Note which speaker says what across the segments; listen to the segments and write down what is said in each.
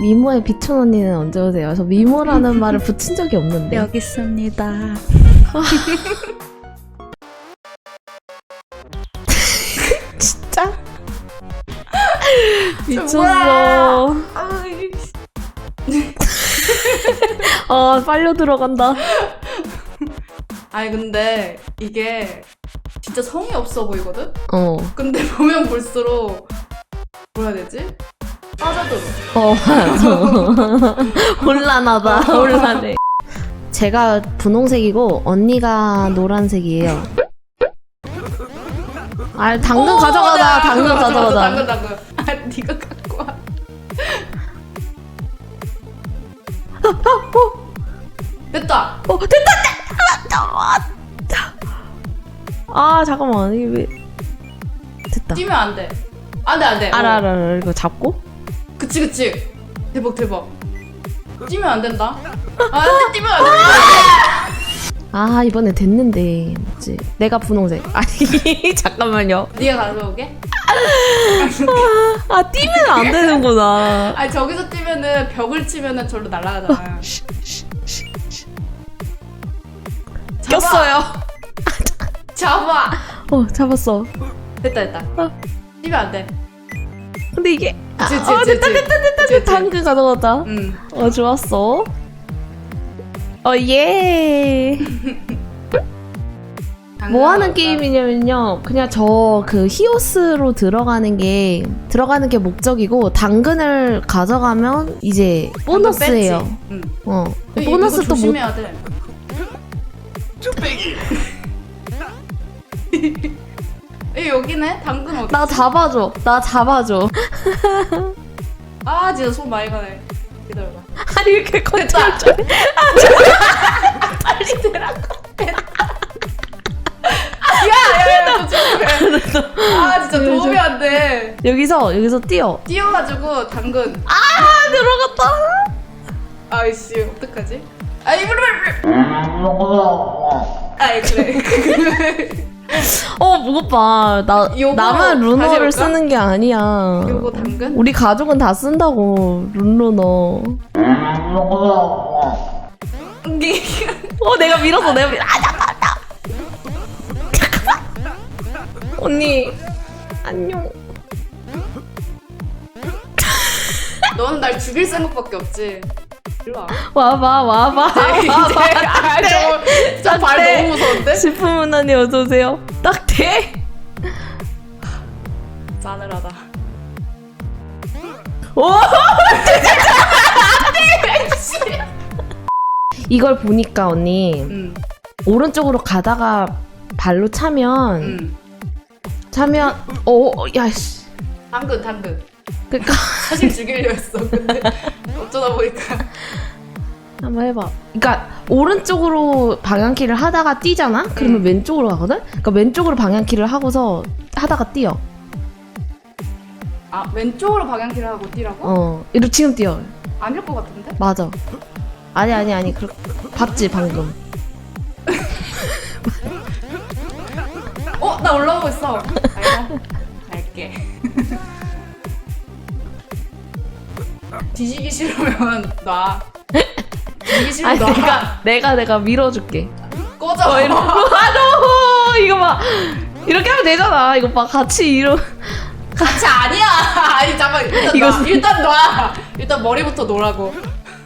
Speaker 1: 미모의 비춘 언니는 언제 오세요? 저 미모라는 말을 붙인 적이 없는데.
Speaker 2: 여기 있습니다.
Speaker 1: 진짜? 미쳤어. 어, 빨려 들어간다.
Speaker 3: 아니 근데 이게 진짜 성의 없어 보이거든?
Speaker 1: 어.
Speaker 3: 근데 보면 볼수록 뭐라 해야 되지? 빠져들어.
Speaker 1: 어, 맞아. 혼란하다. 혼란해. 제가 분홍색이고 언니가 노란색이에요. 아, 당근
Speaker 3: 오,
Speaker 1: 가져가다.
Speaker 3: 맞아,
Speaker 1: 당근 가져가다.
Speaker 3: 당근 당근. 아 네가 갖고 와. 됐다.
Speaker 1: 어, 됐다, 됐다. 아, 잠깐만. 이게 왜 됐다.
Speaker 3: 뛰면 안 돼. 안 돼, 안 돼.
Speaker 1: 알아,
Speaker 3: 어.
Speaker 1: 알아, 알아. 이거 잡고.
Speaker 3: 그치, 그치. 대박, 대박. 뛰면 안 된다. 아, 뛰면 안 돼.
Speaker 1: 아, 이번에 됐는데. 맞지? 내가 분홍색. 아니, 잠깐만요.
Speaker 3: 네가 가져오게?
Speaker 1: 아, 뛰면 안 되는구나.
Speaker 3: 아니, 저기서 뛰면은 벽을 치면은 절로 날아가잖아. 잡아.
Speaker 1: 꼈어요.
Speaker 3: 잡아.
Speaker 1: 어, 잡았어.
Speaker 3: 됐다, 됐다.
Speaker 1: 어.
Speaker 3: 뛰면 안 돼.
Speaker 1: 근데 이게. 아, 됐다. 됐다, 됐다, 됐다. 당근 가져갔다.
Speaker 3: 응.
Speaker 1: 어, 좋았어. 어, 예. 뭐 하는 게임이냐면요. 그냥 저 그 히오스로 들어가는 게 들어가는 게 목적이고 당근을 가져가면 이제 보너스예요.
Speaker 3: 응.
Speaker 1: 어. 보너스 또 못.
Speaker 3: 조심해야 돼. 에 여기네 당근 어디?
Speaker 1: 나 잡아줘. 나 잡아줘.
Speaker 3: 아 진짜 손 많이 가네. 기다려봐.
Speaker 1: 아니 이렇게 컨트롤
Speaker 3: 됐다.
Speaker 1: 좀.
Speaker 3: 빨리 되라고. 야 야 야 너 조심해. 아 진짜 도움이 안 돼.
Speaker 1: 여기서 여기서 뛰어.
Speaker 3: 뛰어가지고 당근.
Speaker 1: 아 들어갔다.
Speaker 3: 아이씨 어떡하지? 아 이불을. 아이 그래.
Speaker 1: 어 무겁다. 나
Speaker 3: 요거
Speaker 1: 나만 루너를
Speaker 3: 해볼까?
Speaker 1: 쓰는 게 아니야.
Speaker 3: 요거 당근?
Speaker 1: 우리 가족은 다 쓴다고 룬루너. 어 내가 밀었어 내가 밀. 아 잠깐만. 언니 안녕.
Speaker 3: 너는 날 죽일 생각밖에 없지. 일로 와.
Speaker 1: 와봐 와봐.
Speaker 3: 이제 아, 저저발
Speaker 1: 네.
Speaker 3: 너무 무서운데?
Speaker 1: 싶으면 언니 어서 오세요. 딱 돼.
Speaker 3: 싸늘하다.
Speaker 1: 오. 이걸 보니까 언니
Speaker 3: 응.
Speaker 1: 오른쪽으로 가다가 발로 차면
Speaker 3: 응.
Speaker 1: 차면 어 야씨
Speaker 3: 당근 당근.
Speaker 1: 그니까
Speaker 3: 사실 죽이려 했어. 근데 어쩌다 보니까.
Speaker 1: 한번 해봐. 그러니까 오른쪽으로 방향키를 하다가 뛰잖아. 그러면
Speaker 3: 음.
Speaker 1: 왼쪽으로 가거든. 그러니까 왼쪽으로 방향키를 하고서 하다가 뛰어.
Speaker 3: 아 왼쪽으로 방향키를 하고 뛰라고?
Speaker 1: 어, 이렇게 지금 뛰어.
Speaker 3: 아닐 것 같은데?
Speaker 1: 맞아. 아니 아니 아니 그 봤지 방금.
Speaker 3: 어? 나 올라오고 있어. 알게. 뒤지기 싫으면 놔. 뒤지기 싫으면
Speaker 1: 아니
Speaker 3: 놔.
Speaker 1: 내가 내가 내가 밀어줄게.
Speaker 3: 꺼져.
Speaker 1: 어, 이러. 아노 이거 봐. 이렇게 하면 되잖아. 이거 봐 같이 이러.
Speaker 3: 같이 아니야. 아니 잠깐 일단
Speaker 1: 이거
Speaker 3: 놔. 일단 놔. 일단 머리부터 놓으라고.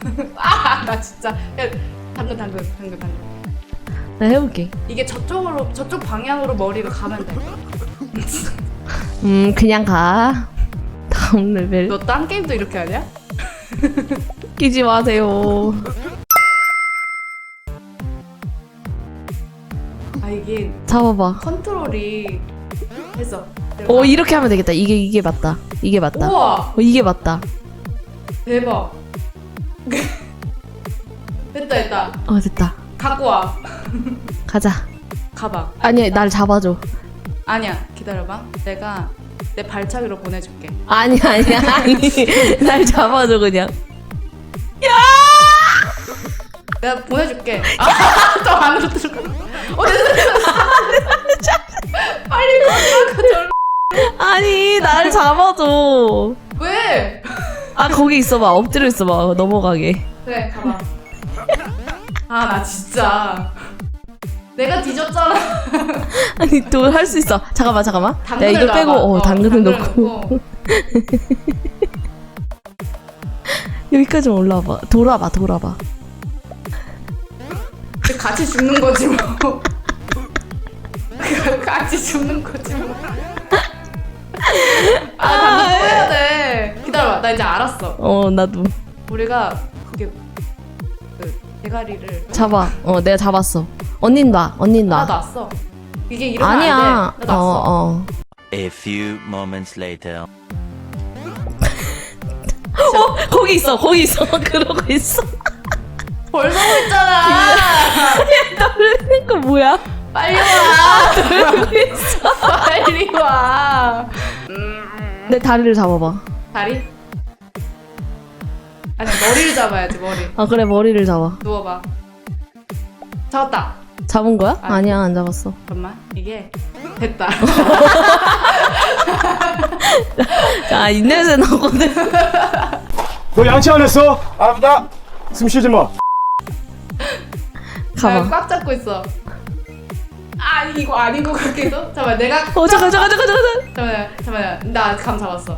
Speaker 3: 아나 진짜. 야, 당근 당근 당근 당근.
Speaker 1: 나 해볼게.
Speaker 3: 이게 저쪽으로 저쪽 방향으로 머리가 가면 돼.
Speaker 1: 음 그냥 가. 다음 레벨
Speaker 3: 너 딴 게임도 이렇게 하냐?
Speaker 1: 끼지 마세요.
Speaker 3: 아 이게
Speaker 1: 잡아봐.
Speaker 3: 컨트롤이 했어.
Speaker 1: 어 이렇게 하면 되겠다. 이게 이게 맞다. 이게 맞다.
Speaker 3: 우와
Speaker 1: 어, 이게 맞다.
Speaker 3: 대박. 됐다 됐다.
Speaker 1: 어 됐다.
Speaker 3: 갖고 와.
Speaker 1: 가자.
Speaker 3: 가방.
Speaker 1: 아니 날 잡아줘.
Speaker 3: 아니야 기다려봐. 내가 내 발차기로 보내줄게.
Speaker 1: 아니 아니 아니 날 잡아줘 그냥.
Speaker 3: 내가 보내줄게. 아또 안으로 들어가. 어 됐어. 빨리 꺼져.
Speaker 1: 아니 날 잡아줘.
Speaker 3: 왜?
Speaker 1: 아 거기 있어봐 엎드려 있어봐 넘어가게
Speaker 3: 그래 가봐. 아 나 진짜 내가 뒤졌잖아.
Speaker 1: 아니 또 할 수 있어 잠깐만 잠깐만
Speaker 3: 당근을
Speaker 1: 이걸 빼고
Speaker 3: 놔봐.
Speaker 1: 어, 당근을 넣고
Speaker 3: 넣고.
Speaker 1: 여기까지 올라와봐 돌아봐 돌아봐
Speaker 3: 같이 죽는 거지 뭐. 같이 죽는 거지 뭐. 아, 당근 또 해야 돼. 기다려봐, 나 이제 알았어.
Speaker 1: 어 나도
Speaker 3: 우리가 그게 그 대가리를
Speaker 1: 잡아 어 내가 잡았어 언닌 놔 언닌
Speaker 3: 나
Speaker 1: 놔
Speaker 3: 놨어. 이게 이러면 안
Speaker 1: 아니야
Speaker 3: 돼. 나 놨어.
Speaker 1: 어, 어.
Speaker 2: A few moments later.
Speaker 1: 어 거기 있어 거기 있어 그러고 있어
Speaker 3: 벌써 고 있잖아.
Speaker 1: 떨리는 거 뭐야
Speaker 3: 빨리 와.
Speaker 1: 그러고 있어
Speaker 3: 빨리 와.
Speaker 1: 내 다리를 잡아봐
Speaker 3: 다리? 아니 머리를 잡아야지 머리.
Speaker 1: 아 그래 머리를 잡아
Speaker 3: 누워봐. 잡았다.
Speaker 1: 잡은 거야?
Speaker 3: 아니.
Speaker 1: 아니야 안 잡았어
Speaker 3: 잠깐만 이게 됐다.
Speaker 1: 아 입냄새 나거든
Speaker 4: 너 양치 안 했어? 알았다. 숨 쉬지 마.
Speaker 1: 가봐
Speaker 3: 꽉 잡고 있어. 아 이거 아닌 것 같기도. 잠깐 내가
Speaker 1: 어 잠깐 잠깐 잠깐 잠깐
Speaker 3: 잠깐만 잠깐만 나 감 잡았어.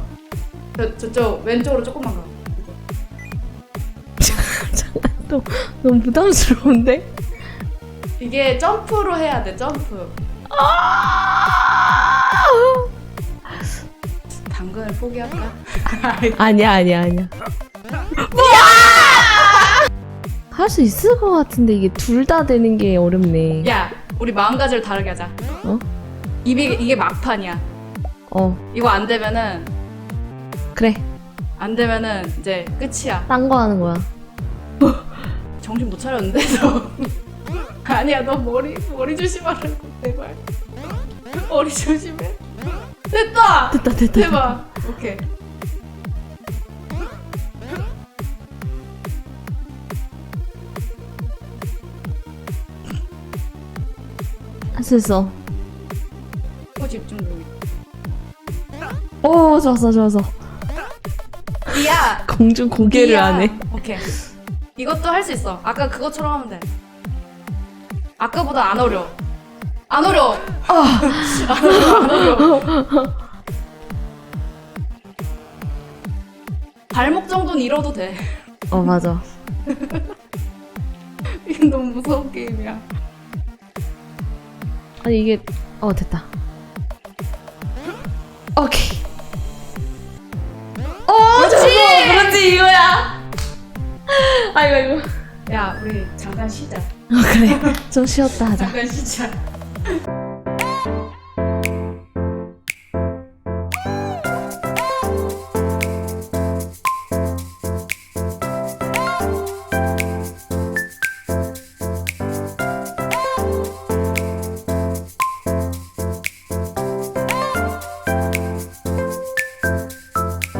Speaker 3: 저 저쪽 왼쪽으로 조금만 가.
Speaker 1: 너 너무 부담스러운데
Speaker 3: 이게 점프로 해야 돼 점프. 당근을 포기할까?
Speaker 1: 아니야 아니야 아니야 할 수 있을 것 같은데 이게 둘 다 되는 게 어렵네
Speaker 3: 야 우리 마음가짐을 다르게 하자.
Speaker 1: 어?
Speaker 3: 이게 이게 막판이야.
Speaker 1: 어
Speaker 3: 이거 안 되면은
Speaker 1: 그래
Speaker 3: 안 되면은 이제 끝이야.
Speaker 1: 딴 거 하는 거야
Speaker 3: 정신 못 차렸는데 너. 아니야 너 머리 머리 조심하라고 제발. 머리 조심해. 됐다.
Speaker 1: 됐다 됐다
Speaker 3: 대박. 오케이.
Speaker 1: 할 수 있어
Speaker 3: 또 집중 중.
Speaker 1: 오 좋았어 좋았어
Speaker 3: 이야.
Speaker 1: 공중 고개를
Speaker 3: 이야.
Speaker 1: 하네
Speaker 3: 오케이. 이것도 할 수 있어. 아까 그것처럼 하면 돼. 아까보다 안 어려. 안 어려. 아. 안 어려. 안 어려. 발목 정도는 잃어도 돼.
Speaker 1: 어 맞아
Speaker 3: 이건 너무 무서운 게임이야.
Speaker 1: 아니 이게 어 됐다 오케이 어 그렇지 그렇지 이거야 아이고 아이고
Speaker 3: 야, 우리 잠깐 쉬자.
Speaker 1: 어, 그래 좀 쉬었다 하자
Speaker 3: 잠깐 쉬자.